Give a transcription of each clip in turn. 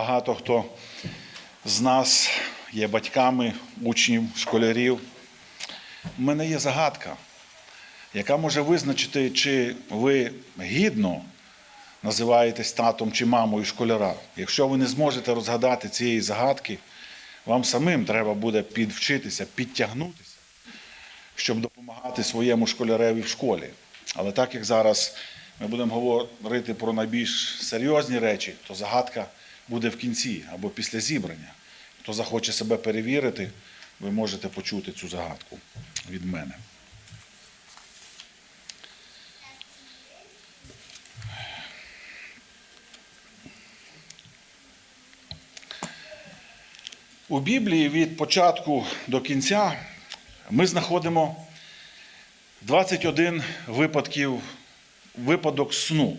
багато хто з нас є батьками, учнів, школярів. У мене є загадка, яка може визначити, чи ви гідно називаєтесь татом чи мамою школяра. Якщо ви не зможете розгадати цієї загадки, вам самим треба буде підвчитися, підтягнутися, щоб допомагати своєму школяреві в школі. Але так як зараз ми будемо говорити про найбільш серйозні речі, то загадка буде в кінці або після зібрання. Хто захоче себе перевірити, ви можете почути цю загадку від мене. У Біблії від початку до кінця ми знаходимо 21 випадків, випадок сну.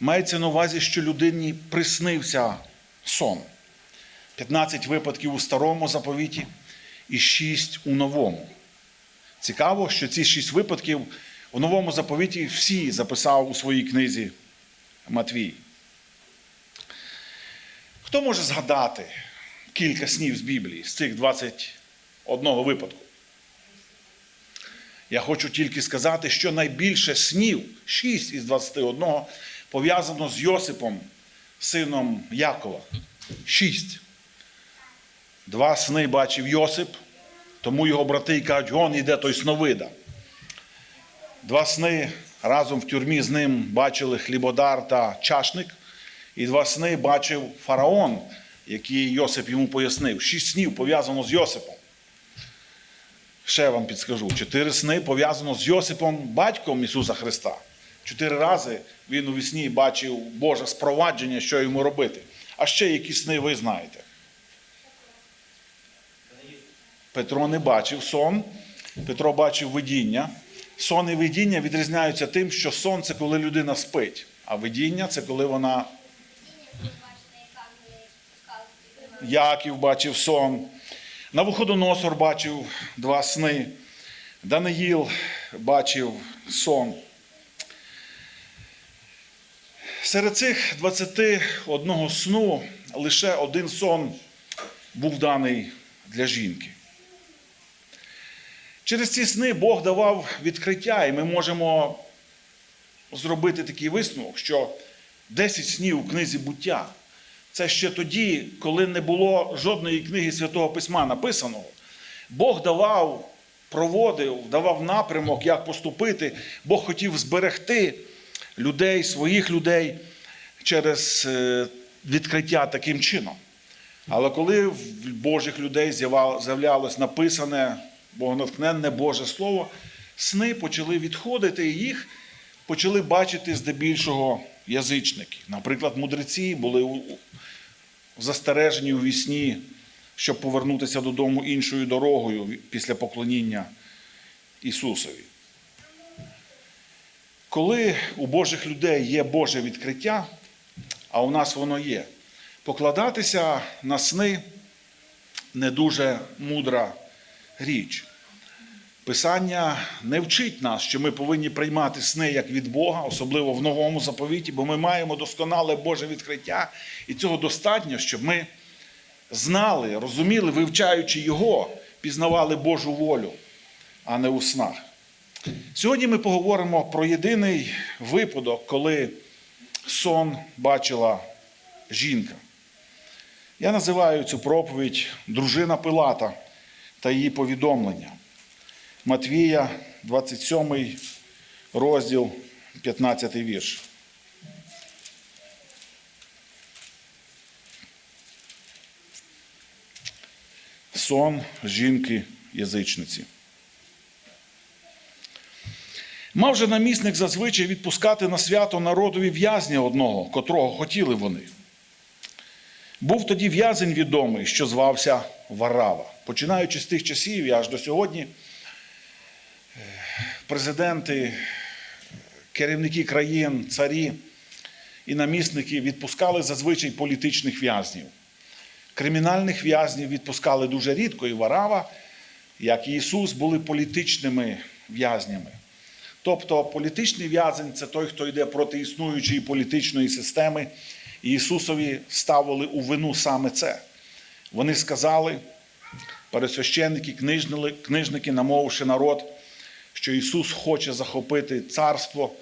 Мається на увазі, що людині приснився сон. 15 випадків у старому заповіті і 6 у новому. Цікаво, що ці 6 випадків у новому заповіті всі записав у своїй книзі Матвій. Хто може згадати кілька снів з Біблії, з цих 21 випадку? Я хочу тільки сказати, що найбільше снів, 6 із 21, пов'язано з Йосипом, сином Якова. 6. Два сни бачив Йосип, тому його брати й кажуть, гон іде той сновида. Два сни разом в тюрмі з ним бачили хлібодар та чашник, і два сни бачив фараон, який Йосип йому пояснив. Шість снів пов'язано з Йосипом. Ще вам підскажу: чотири сни пов'язано з Йосипом, батьком Ісуса Христа. Чотири рази він у вісні бачив Боже спровадження, що йому робити. А ще які сни ви знаєте. Петро не бачив сон, Петро бачив видіння. Сон і видіння відрізняються тим, що сон це коли людина спить, а видіння це коли вона. Яків бачив сон. Навуходоносор бачив два сни. Даниїл бачив сон. Серед цих 21 сну лише один сон був даний для жінки. Через ці сни Бог давав відкриття, і ми можемо зробити такий висновок, що 10 снів у книзі буття це ще тоді, коли не було жодної книги Святого Письма написаного. Бог давав, проводив, давав напрямок, як поступити. Бог хотів зберегти людей, своїх людей через е, відкриття таким чином. Але коли в Божих людей з'являлось написане богонатхненне Боже Слово, сни почали відходити, і їх почали бачити здебільшого язичники. Наприклад, мудреці були застережені у вісні, щоб повернутися додому іншою дорогою після поклоніння Ісусові. Коли у Божих людей є Боже відкриття, а у нас воно є, покладатися на сни не дуже мудра річ. Писання не вчить нас, що ми повинні приймати сни як від Бога, особливо в новому заповіті, бо ми маємо досконале Боже відкриття, і цього достатньо, щоб ми знали, розуміли, вивчаючи Його, пізнавали Божу волю, а не у снах. Сьогодні ми поговоримо про єдиний випадок, коли сон бачила жінка. Я називаю цю проповідь Дружина Пилата та її повідомлення. Матвія, 27 розділ, 15 вірш. Сон жінки язичниці. Мав же намісник зазвичай відпускати на свято народові в'язня одного, котрого хотіли вони. Був тоді в'язень відомий, що звався Варава. Починаючи з тих часів і аж до сьогодні, президенти, керівники країн, царі і намісники відпускали зазвичай політичних в'язнів. Кримінальних в'язнів відпускали дуже рідко, і Варава, як і Ісус, були політичними в'язнями. Тобто політичний в'язень це той, хто йде проти існуючої політичної системи І Ісусові ставили у вину саме це. Вони сказали, пересвященники, книжники, намовивши народ, що Ісус хоче захопити царство,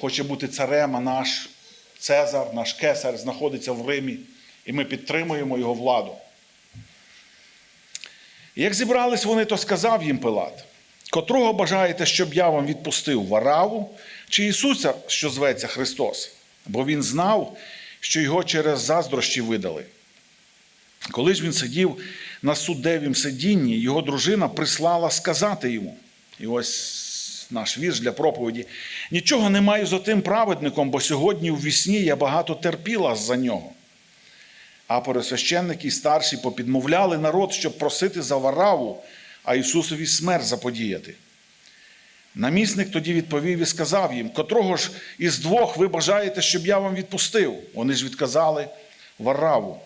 хоче бути царем, а наш Цезар, наш кесар знаходиться в Римі, і ми підтримуємо його владу. Як зібрались вони, то сказав їм Пилат, котрого бажаєте, щоб я вам відпустив Вараву чи Ісуса, що зветься Христос? Бо він знав, що його через заздрощі видали. Коли ж він сидів на суддевім сидінні, його дружина прислала сказати йому. І ось наш вірш для проповіді. Нічого не маю за тим праведником, бо сьогодні в вісні я багато терпіла за нього. А пересвященники і старші попідмовляли народ, щоб просити за вараву, а Ісусові смерть заподіяти. Намісник тоді відповів і сказав їм, котрого ж із двох ви бажаєте, щоб я вам відпустив? Вони ж відказали Вараву.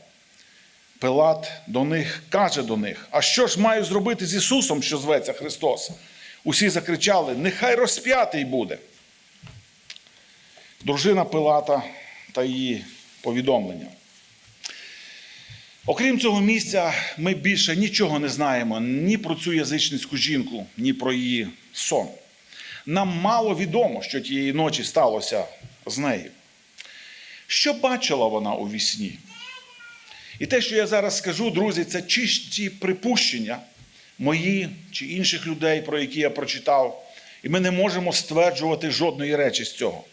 Пилат до них каже до них: А що ж маю зробити з Ісусом, що зветься Христос? Усі закричали: Нехай розп'ятий буде. Дружина Пилата та її повідомлення. Окрім цього місця, ми більше нічого не знаємо ні про цю язичницьку жінку, ні про її сон. Нам мало відомо, що тієї ночі сталося з нею. Що бачила вона у вісні? І те, що я зараз скажу, друзі, це чисті припущення мої чи інших людей, про які я прочитав, і ми не можемо стверджувати жодної речі з цього.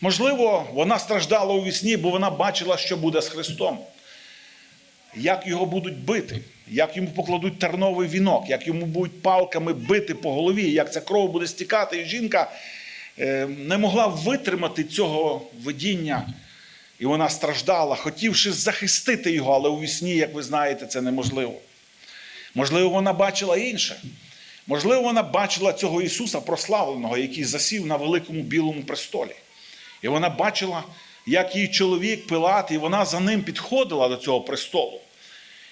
Можливо, вона страждала у вісні, бо вона бачила, що буде з Христом, як його будуть бити, як йому покладуть терновий вінок, як йому будуть палками бити по голові, як ця кров буде стікати. І жінка е, не могла витримати цього видіння. І вона страждала, хотівши захистити його, але у вісні, як ви знаєте, це неможливо. Можливо, вона бачила інше. Можливо, вона бачила цього Ісуса прославленого, який засів на великому білому престолі. І вона бачила, як її чоловік Пилат, і вона за ним підходила до цього престолу.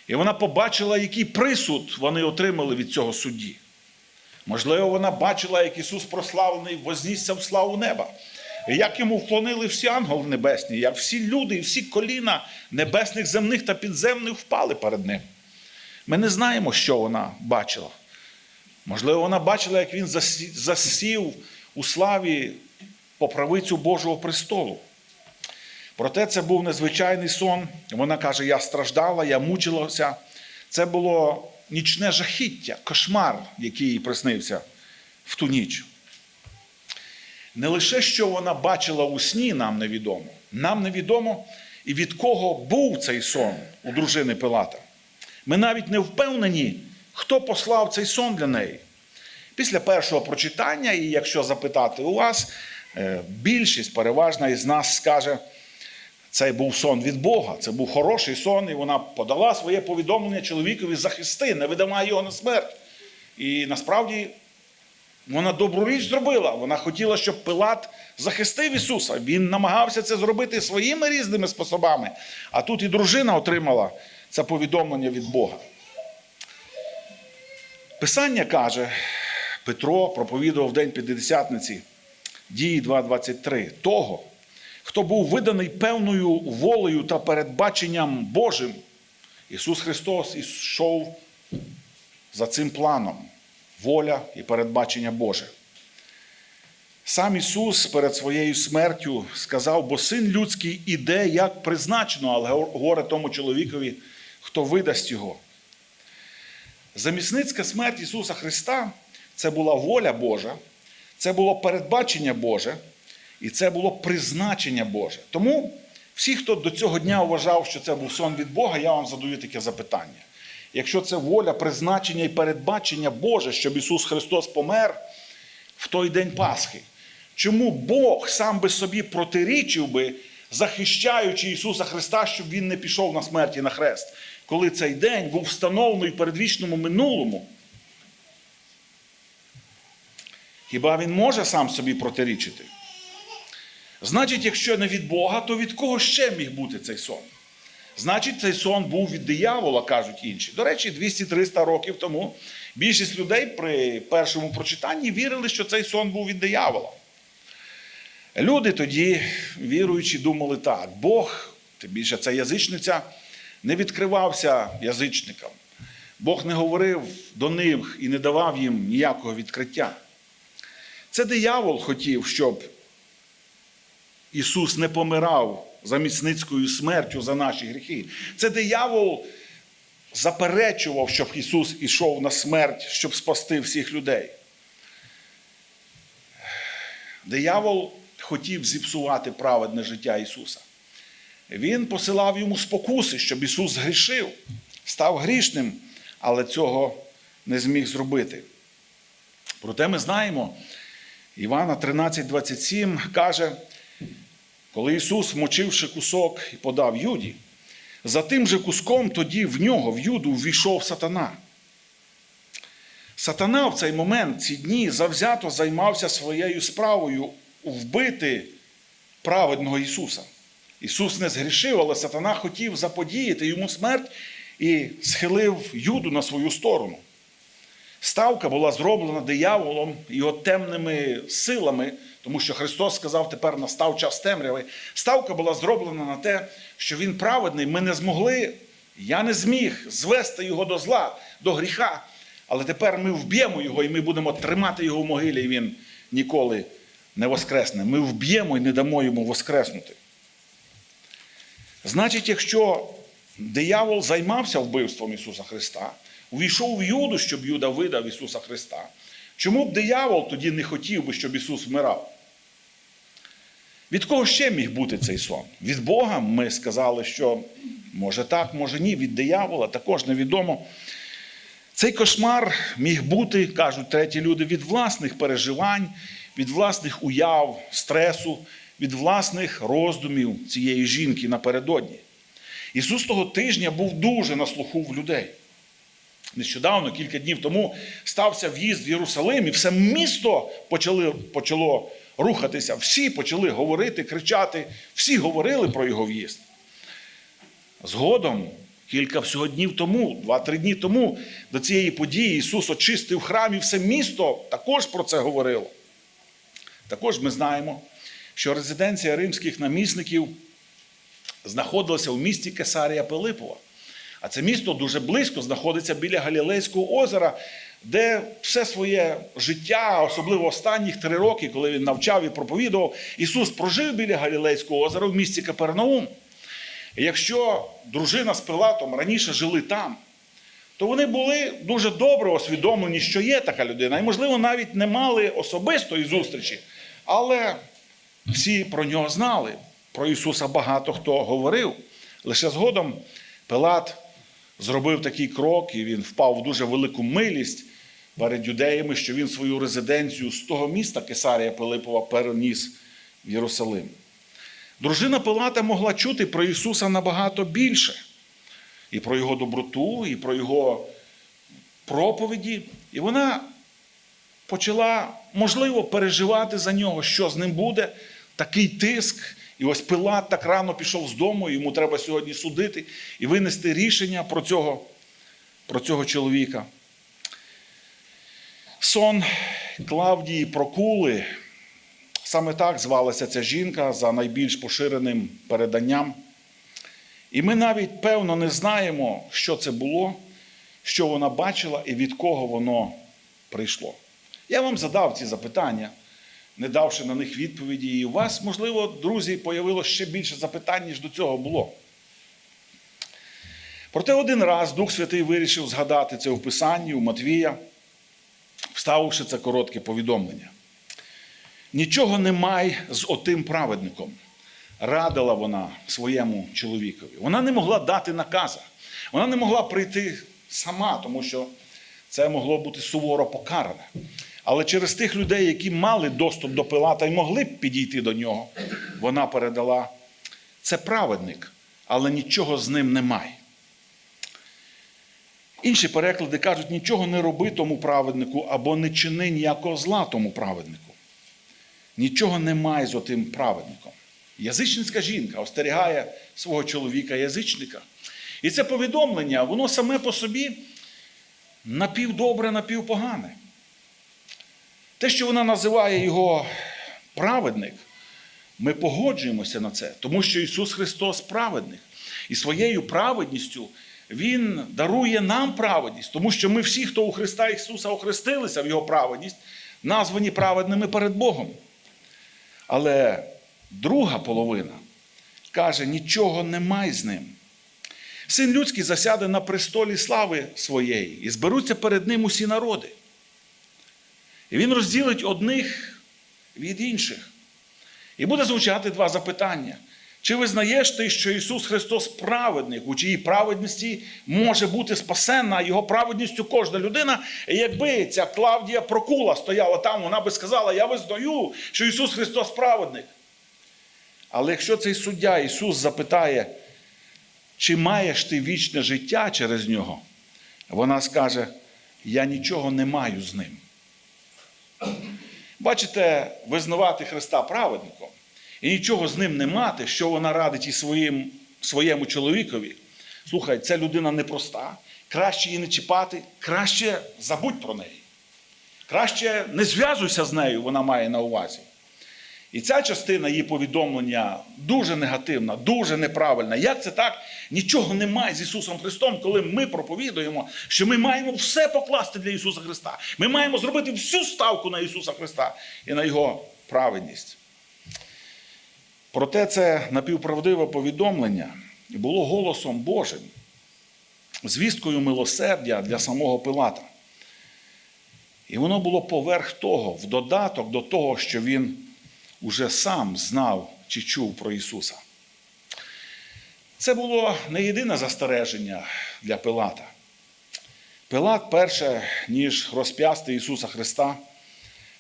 І вона побачила, який присуд вони отримали від цього судді. Можливо, вона бачила, як Ісус прославлений вознісся в славу неба. І як йому вклонили всі ангели небесні, як всі люди і всі коліна небесних, земних та підземних впали перед ним. Ми не знаємо, що вона бачила. Можливо, вона бачила, як він засів у славі по правицю Божого престолу. Проте це був незвичайний сон. Вона каже: я страждала, я мучилася. Це було нічне жахіття, кошмар, який їй приснився в ту ніч. Не лише що вона бачила у сні, нам невідомо. Нам невідомо і від кого був цей сон у дружини Пилата. Ми навіть не впевнені, хто послав цей сон для неї. Після першого прочитання, і якщо запитати у вас, е, більшість переважна із нас скаже, це був сон від Бога, це був хороший сон, і вона подала своє повідомлення чоловікові захисти, не видавай його на смерть. І насправді вона добру річ зробила. Вона хотіла, щоб Пилат захистив Ісуса. Він намагався це зробити своїми різними способами. А тут і дружина отримала це повідомлення від Бога. Писання каже, Петро проповідував день П'ятидесятниці, дії 2.23, того, хто був виданий певною волею та передбаченням Божим. Ісус Христос ішов за цим планом воля і передбачення Боже. Сам Ісус перед своєю смертю сказав, бо син людський іде як призначено, але горе тому чоловікові, хто видасть його. Замісницька смерть Ісуса Христа це була воля Божа, це було передбачення Боже, і це було призначення Боже. Тому всі, хто до цього дня вважав, що це був сон від Бога, я вам задаю таке запитання. Якщо це воля, призначення і передбачення Боже, щоб Ісус Христос помер в той день Пасхи, чому Бог сам би собі протирічив би, захищаючи Ісуса Христа, щоб Він не пішов на смерть і на хрест, коли цей день був встановлений в передвічному минулому? Хіба він може сам собі протирічити? Значить, якщо не від Бога, то від кого ще міг бути цей сон? Значить, цей сон був від диявола, кажуть інші. До речі, 200-300 років тому більшість людей при першому прочитанні вірили, що цей сон був від диявола. Люди тоді, віруючі, думали так: Бог, тим більше ця язичниця, не відкривався язичникам. Бог не говорив до них і не давав їм ніякого відкриття. Це диявол хотів, щоб Ісус не помирав замісницькою смертю за наші гріхи. Це диявол заперечував, щоб Ісус ішов на смерть, щоб спасти всіх людей. Диявол хотів зіпсувати праведне життя Ісуса. Він посилав йому спокуси, щоб Ісус згрішив, став грішним, але цього не зміг зробити. Проте ми знаємо, Івана 13,27 каже, коли Ісус, вмочивши кусок і подав Юді, за тим же куском тоді в нього, в Юду, ввійшов сатана. Сатана в цей момент, ці дні, завзято займався своєю справою вбити праведного Ісуса. Ісус не згрішив, але сатана хотів заподіяти йому смерть і схилив Юду на свою сторону. Ставка була зроблена дияволом і його темними силами, тому що Христос сказав, тепер настав час темряви. Ставка була зроблена на те, що Він праведний. Ми не змогли, я не зміг звести його до зла, до гріха. Але тепер ми вб'ємо його і ми будемо тримати його в могилі, і він ніколи не воскресне. Ми вб'ємо і не дамо йому воскреснути. Значить, якщо диявол займався вбивством Ісуса Христа, увійшов в Юду, щоб Юда видав Ісуса Христа, чому б диявол тоді не хотів би, щоб Ісус вмирав? Від кого ще міг бути цей сон? Від Бога ми сказали, що може так, може ні, від диявола також невідомо. Цей кошмар міг бути, кажуть треті люди, від власних переживань, від власних уяв, стресу, від власних роздумів цієї жінки напередодні. Ісус того тижня був дуже на слуху в людей. Нещодавно, кілька днів тому, стався в'їзд в Єрусалим, і все місто почали, почало рухатися. Всі почали говорити, кричати, всі говорили про його в'їзд. Згодом, кілька всього днів тому, два-три дні тому, до цієї події Ісус очистив храм, і все місто також про це говорило. Також ми знаємо, що резиденція римських намісників знаходилася в місті Кесарія Пилипова. А це місто дуже близько знаходиться біля Галілейського озера, де все своє життя, особливо останніх три роки, коли він навчав і проповідував, Ісус прожив біля Галілейського озера в місті Капернаум. І якщо дружина з Пилатом раніше жили там, то вони були дуже добре освідомлені, що є така людина, і, можливо, навіть не мали особистої зустрічі, але всі про нього знали. Про Ісуса багато хто говорив. Лише згодом Пилат зробив такий крок, і він впав в дуже велику милість перед юдеями, що він свою резиденцію з того міста Кесарія Пилипова переніс в Єрусалим. Дружина Пилата могла чути про Ісуса набагато більше. І про Його доброту, і про Його проповіді. І вона почала, можливо, переживати за нього, що з ним буде, такий тиск. І ось Пилат так рано пішов з дому, йому треба сьогодні судити і винести рішення про цього, про цього чоловіка. Сон Клавдії Прокули, саме так звалася ця жінка за найбільш поширеним переданням. І ми навіть певно не знаємо, що це було, що вона бачила і від кого воно прийшло. Я вам задав ці запитання не давши на них відповіді. І у вас, можливо, друзі, появилося ще більше запитань, ніж до цього було. Проте один раз Дух Святий вирішив згадати це в Писанні у Матвія, вставивши це коротке повідомлення. Нічого немає з отим праведником, радила вона своєму чоловікові. Вона не могла дати наказа. Вона не могла прийти сама, тому що це могло бути суворо покаране. Але через тих людей, які мали доступ до Пилата і могли б підійти до нього, вона передала це праведник, але нічого з ним немає. Інші переклади кажуть, нічого не роби тому праведнику або не чини ніякого зла тому праведнику. Нічого немає з отим праведником. Язичницька жінка остерігає свого чоловіка-язичника. І це повідомлення, воно саме по собі напівдобре, напівпогане. Те, що вона називає його праведник, Ми погоджуємося на це, тому що Ісус Христос праведник. І своєю праведністю Він дарує нам праведність, тому що ми всі, хто у Христа Ісуса охрестилися в Його праведність, названі праведними перед Богом. Але друга половина каже: нічого немає з ним. Син людський засяде на престолі слави своєї, і зберуться перед ним усі народи. І він розділить одних від інших. І буде звучати два запитання. Чи визнаєш ти, що Ісус Христос праведник, у чиїй праведності може бути спасена, Його праведністю кожна людина? І якби ця Клавдія Прокула стояла там, вона би сказала: Я визнаю, що Ісус Христос праведник. Але якщо цей суддя Ісус запитає, чи маєш ти вічне життя через нього, вона скаже: Я нічого не маю з ним. Бачите, визнавати Христа праведником і нічого з ним не мати, що вона радить і своїм, своєму чоловікові. Слухай, ця людина непроста. Краще її не чіпати, краще забудь про неї. Краще не зв'язуйся з нею, вона має на увазі. І ця частина її повідомлення дуже негативна, дуже неправильна. Як це так? Нічого немає з Ісусом Христом, коли ми проповідуємо, що ми маємо все покласти для Ісуса Христа. Ми маємо зробити всю ставку на Ісуса Христа і на Його праведність. Проте це напівправдиве повідомлення було голосом Божим, звісткою милосердя для самого Пилата. І воно було поверх того, в додаток до того, що він уже сам знав чи чув про Ісуса. Це було не єдине застереження для Пилата. Пилат, перше, ніж розп'ясти Ісуса Христа,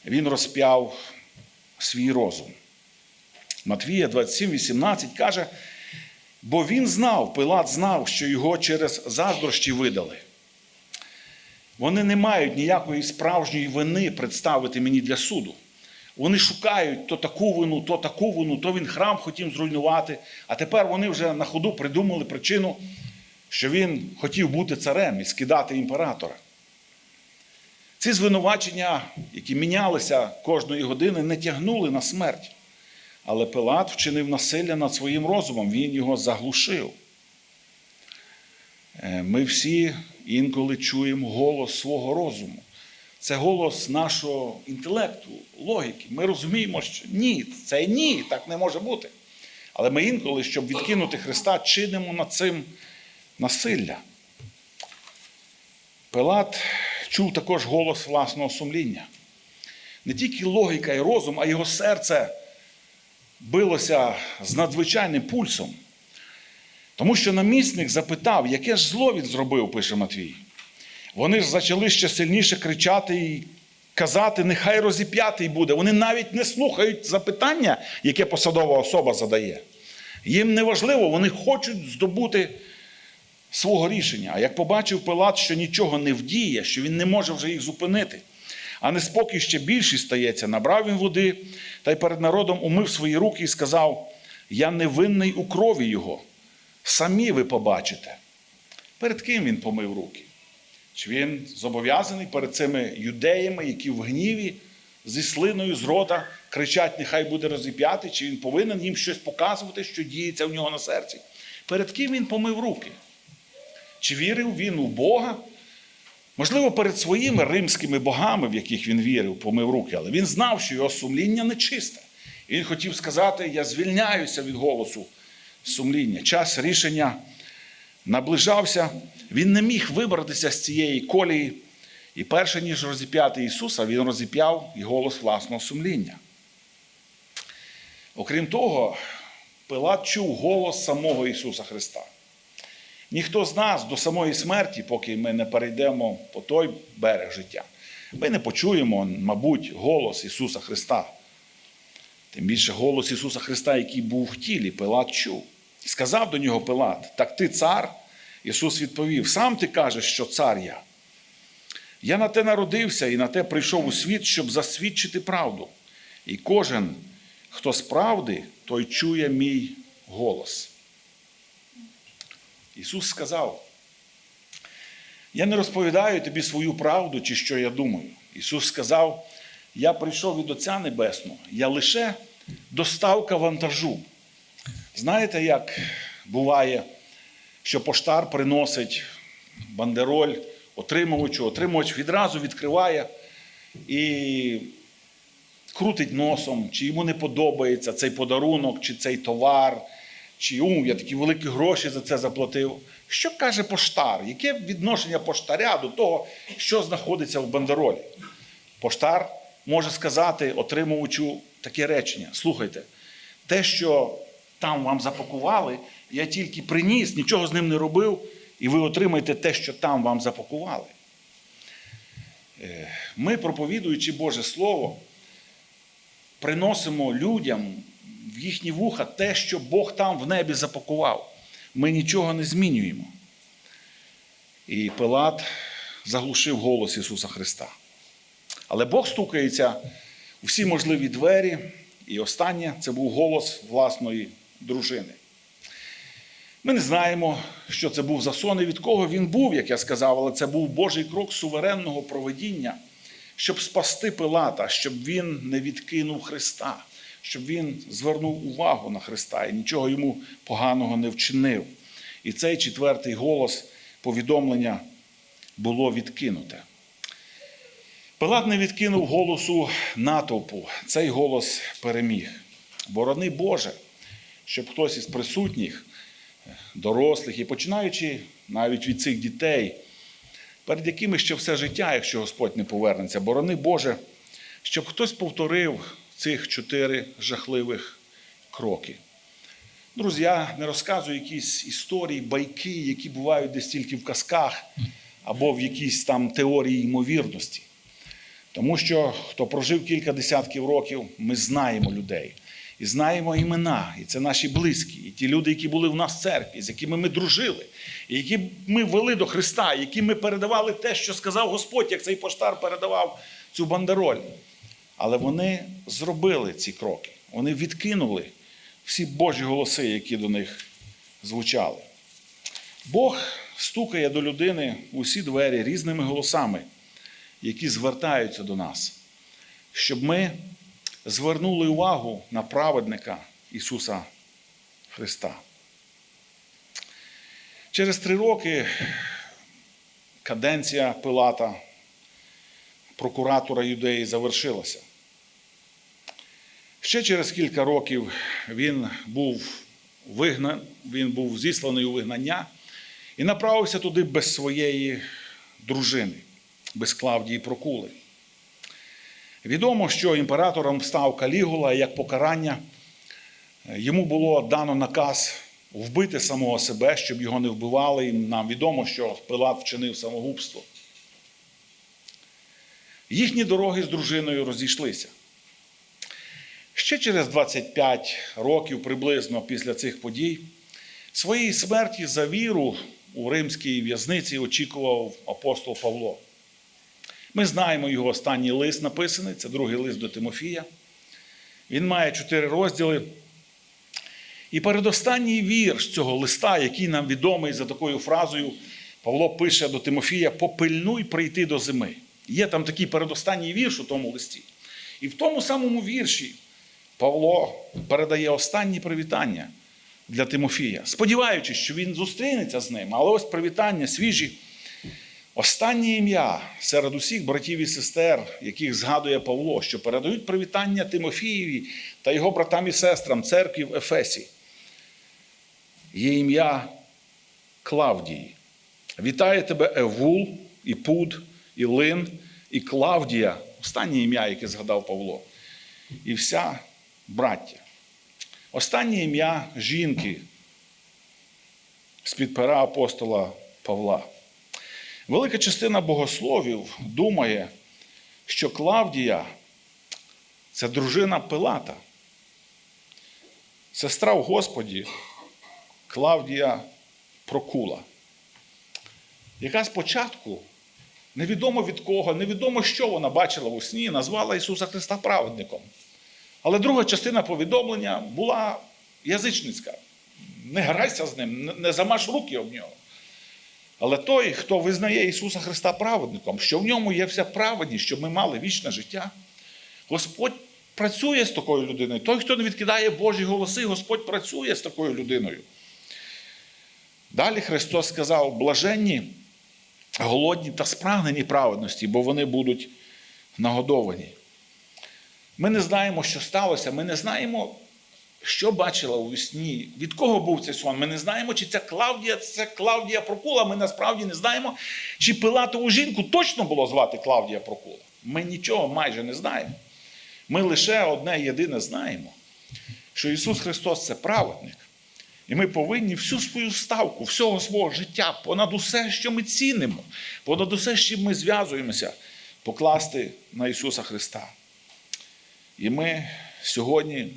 він розп'яв свій розум. Матвія 27, 18 каже, бо він знав, Пилат знав, що його через заздрощі видали. Вони не мають ніякої справжньої вини представити мені для суду. Вони шукають то таку вину, то таку вину, то він храм хотів зруйнувати. А тепер вони вже на ходу придумали причину, що він хотів бути царем і скидати імператора. Ці звинувачення, які мінялися кожної години, не тягнули на смерть. Але Пилат вчинив насилля над своїм розумом, він його заглушив. Е, Ми всі інколи чуємо голос свого розуму. Це голос нашого інтелекту, логіки. Ми розуміємо, що ні, це ні, так не може бути. Але ми інколи, щоб відкинути Христа, чинимо над цим насилля. Пилат чув також голос власного сумління. Не тільки логіка і розум, а його серце билося з надзвичайним пульсом. Тому що намісник запитав, яке ж зло він зробив, пише Матвій. Вони ж почали ще сильніше кричати і казати, нехай розіп'ятий буде. Вони навіть не слухають запитання, яке посадова особа задає. Їм не важливо, вони хочуть здобути свого рішення. А як побачив Пилат, що нічого не вдіє, що він не може вже їх зупинити, а неспокій ще більший стається, набрав він води та й перед народом умив свої руки і сказав: Я невинний у крові його. Самі ви побачите. Перед ким він помив руки? Чи він зобов'язаний перед цими юдеями, які в гніві зі слиною з рота кричать, нехай буде розіп'ятий, чи він повинен їм щось показувати, що діється в нього на серці? Перед ким він помив руки? Чи вірив він у Бога? Можливо, перед своїми римськими богами, в яких він вірив, помив руки, але він знав, що його сумління нечисте. І він хотів сказати: Я звільняюся від голосу сумління. Час рішення наближався, він не міг вибратися з цієї колії. І перше, ніж розіп'яти Ісуса, він розіп'яв і голос власного сумління. Окрім того, Пилат чув голос самого Ісуса Христа. Ніхто з нас до самої смерті, поки ми не перейдемо по той берег життя, ми не почуємо, мабуть, голос Ісуса Христа. Тим більше голос Ісуса Христа, який був в тілі, Пилат чув. Сказав до нього Пилат: Так ти цар? Ісус відповів: Сам ти кажеш, що цар я. Я на те народився і на те прийшов у світ, щоб засвідчити правду. І кожен, хто з правди, той чує мій голос. Ісус сказав: Я не розповідаю тобі свою правду чи що я думаю. Ісус сказав: Я прийшов від Отця Небесного, я лише доставка вантажу. Знаєте, як буває, що поштар приносить бандероль отримувачу, отримувач відразу відкриває і крутить носом, чи йому не подобається цей подарунок, чи цей товар, чи у, я такі великі гроші за це заплатив. Що каже поштар? Яке відношення поштаря до того, що знаходиться в бандеролі? Поштар може сказати отримувачу таке речення: слухайте, те, що там вам запакували, я тільки приніс, нічого з ним не робив, і ви отримаєте те, що там вам запакували. Е, Ми, проповідуючи Боже Слово, приносимо людям в їхні вуха те, що Бог там в небі запакував. Ми нічого не змінюємо. І Пилат заглушив голос Ісуса Христа. Але Бог стукається у всі можливі двері, і останнє це був голос власної дружини. Ми не знаємо, що це був за сон і від кого він був, як я сказав, але це був Божий крок суверенного проведіння, щоб спасти Пилата, щоб він не відкинув Христа, щоб він звернув увагу на Христа і нічого йому поганого не вчинив. І цей четвертий голос повідомлення було відкинуте. Пилат не відкинув голосу натовпу. Цей голос переміг. Борони Боже, щоб хтось із присутніх, дорослих і починаючи навіть від цих дітей, перед якими ще все життя, якщо Господь не повернеться, борони Боже, щоб хтось повторив цих чотири жахливих кроки. Друзі, я не розказую якісь історії, байки, які бувають десь тільки в казках або в якійсь там теорії ймовірності. Тому що хто прожив кілька десятків років, ми знаємо людей і знаємо імена, і це наші близькі, і ті люди, які були в нас в церкві, з якими ми дружили, і які ми вели до Христа, які ми передавали те, що сказав Господь, як цей поштар передавав цю бандероль. Але вони зробили ці кроки, вони відкинули всі Божі голоси, які до них звучали. Бог стукає до людини у всі двері різними голосами які звертаються до нас, щоб ми звернули увагу на праведника Ісуса Христа. Через три роки каденція Пилата, прокуратора юдеї, завершилася. Ще через кілька років він був вигнан, він був зісланий у вигнання і направився туди без своєї дружини без Клавдії Прокули. Відомо, що імператором став Калігула, і як покарання йому було дано наказ вбити самого себе, щоб його не вбивали. І нам відомо, що Пилат вчинив самогубство. Їхні дороги з дружиною розійшлися. Ще через 25 років приблизно після цих подій своєї смерті за віру у римській в'язниці очікував апостол Павло. Ми знаємо його останній лист написаний, це другий лист до Тимофія. Він має чотири розділи. І передостанній вірш цього листа, який нам відомий за такою фразою, Павло пише до Тимофія: попильнуй прийти до зими. Є там такий передостанній вірш у тому листі. І в тому самому вірші Павло передає останні привітання для Тимофія, сподіваючись, що він зустрінеться з ним, але ось привітання свіжі. Останнє ім'я серед усіх братів і сестер, яких згадує Павло, що передають привітання Тимофієві та його братам і сестрам церкві в Ефесі, є ім'я Клавдії. Вітає тебе Евул, і Пуд, і Лин, і Клавдія, останнє ім'я, яке згадав Павло, і вся браття. Останнє ім'я жінки з-під пера апостола Павла. Велика частина богословів думає, що Клавдія це дружина Пилата. Сестра в Господі Клавдія Прокула, яка спочатку, невідомо від кого, невідомо, що вона бачила у сні, назвала Ісуса Христа праведником. Але друга частина повідомлення була язичницька. Не грайся з ним, не замаш руки об нього. Але той, хто визнає Ісуса Христа праведником, що в ньому є вся праведність, щоб ми мали вічне життя, Господь працює з такою людиною. Той, хто не відкидає Божі голоси, Господь працює з такою людиною. Далі Христос сказав: блаженні, голодні та спрагнені праведності, бо вони будуть нагодовані. Ми не знаємо, що сталося, ми не знаємо, що бачила у сні, від кого був цей сон. Ми не знаємо, чи це Клавдія, це Клавдія Прокула. Ми насправді не знаємо, чи Пилатову жінку точно було звати Клавдія Прокула. Ми нічого майже не знаємо. Ми лише одне єдине знаємо, що Ісус Христос це праведник. І ми повинні всю свою ставку, всього свого життя, понад усе, що ми цінимо, понад усе, з чим ми зв'язуємося, покласти на Ісуса Христа. І ми сьогодні,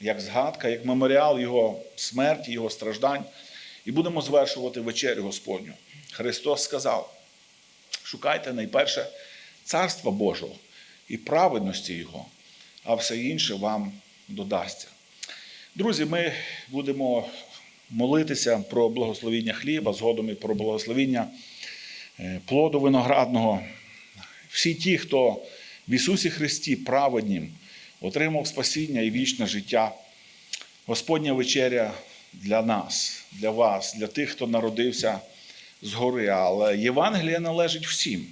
як згадка, як меморіал Його смерті, Його страждань, і будемо звершувати вечерю Господню. Христос сказав: шукайте найперше Царства Божого і праведності Його, а все інше вам додасться. Друзі, ми будемо молитися про благословіння хліба, згодом і про благословіння е, плоду виноградного. Всі ті, хто в Ісусі Христі праведнім отримав спасіння і вічне життя. Господня вечеря для нас, для вас, для тих, хто народився згори. Але Євангелія належить всім.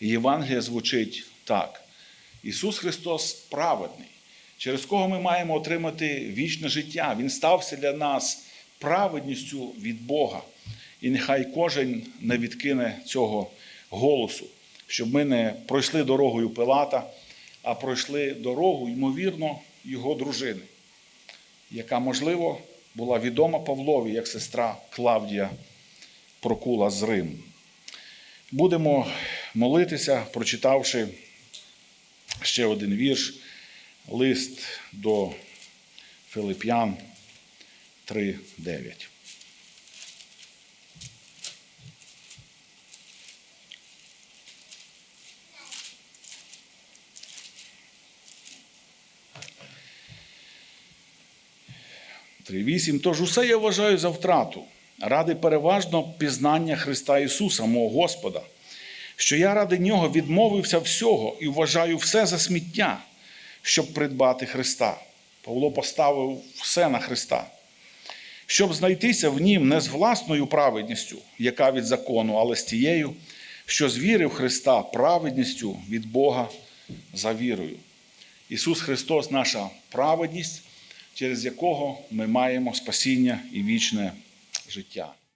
І Євангелія звучить так: Ісус Христос праведний, через кого ми маємо отримати вічне життя. Він стався для нас праведністю від Бога. І нехай кожен не відкине цього голосу, щоб ми не пройшли дорогою Пилата, а пройшли дорогу, ймовірно, його дружини, яка, можливо, була відома Павлові як сестра Клавдія Прокула з Риму. Будемо молитися, прочитавши ще один вірш, лист до Филип'ян 3.9. Три вісім. Тож усе я вважаю за втрату, ради переважно пізнання Христа Ісуса, мого Господа, що я ради Нього відмовився всього і вважаю все за сміття, щоб придбати Христа. Павло поставив все на Христа, щоб знайтися в Нім не з власною праведністю, яка від закону, але з тією, що з віри в Христа праведністю від Бога за вірою. Ісус Христос, наша праведність, через якого ми маємо спасіння і вічне життя.